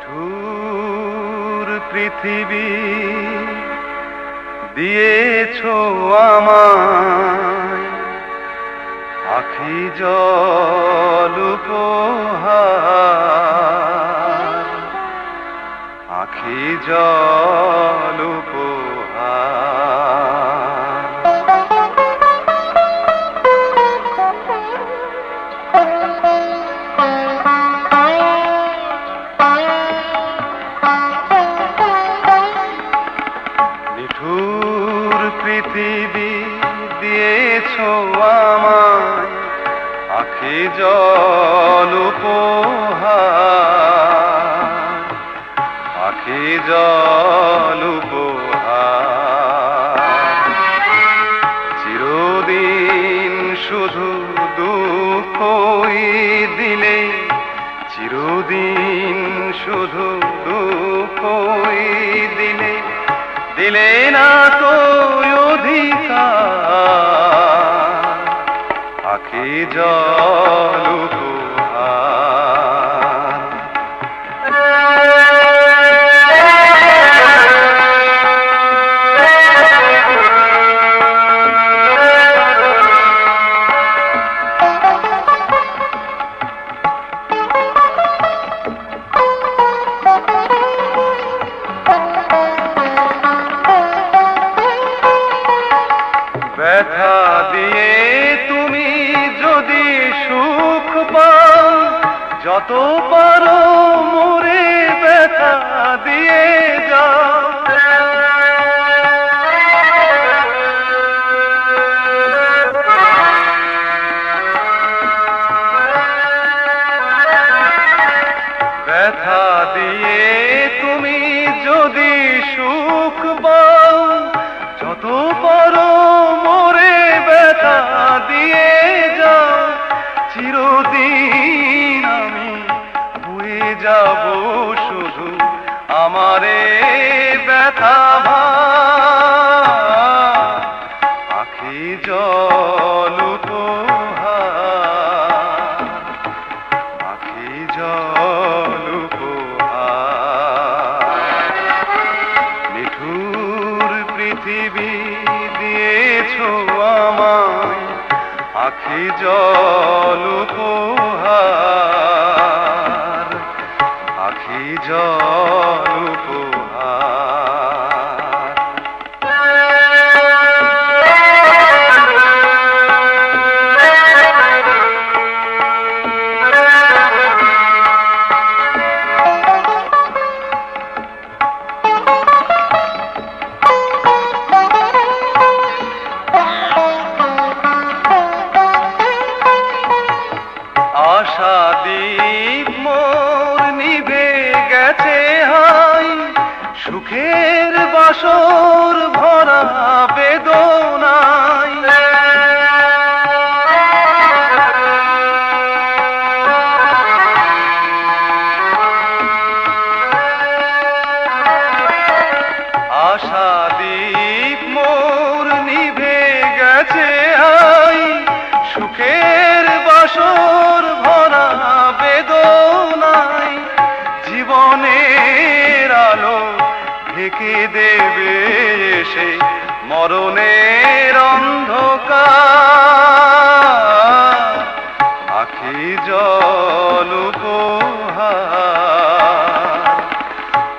নিঠুর পৃথিবী দিয়েছ আমায়। আখি জল উপহার আখি জল উপহার। নিঠুর পৃথিবী দিয়েছ আমায়। আখি জল আখি জল চিরদিন শুধু দুঃখই দিলে, চিরদিন শুধু দুঃখই দিলে দিলে না তো অধিকার। আখি জল যত পারো মোরে ব্যথা দিয়ে যাও। ব্যথা দিয়ে তুমি যদি সুখ যাব শুধু আমারে ব্যথা আখি জল আখি জল নিঠুর পৃথিবী দিয়েছ আমায় আখি জল দীপ মোর নিভে গেছে হয়। সুখের বাসর দেবে এসে মরণের অন্ধকার। আখি জল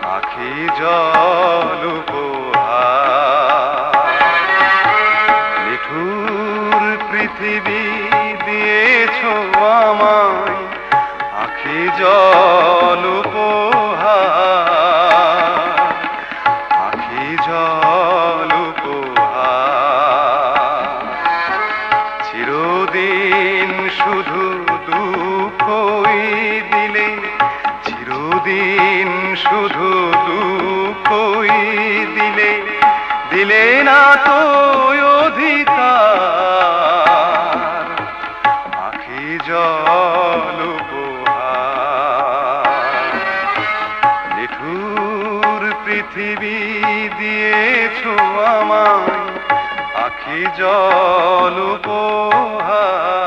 আখি জল উপহার। পৃথিবী দিয়েছ আমায়। আখি জল শুধু দুঃখই দিলে দিলে না তো অধিকার। আখি জল নিঠুর পৃথিবী দিয়েছ আমায় আখি জল উপহার।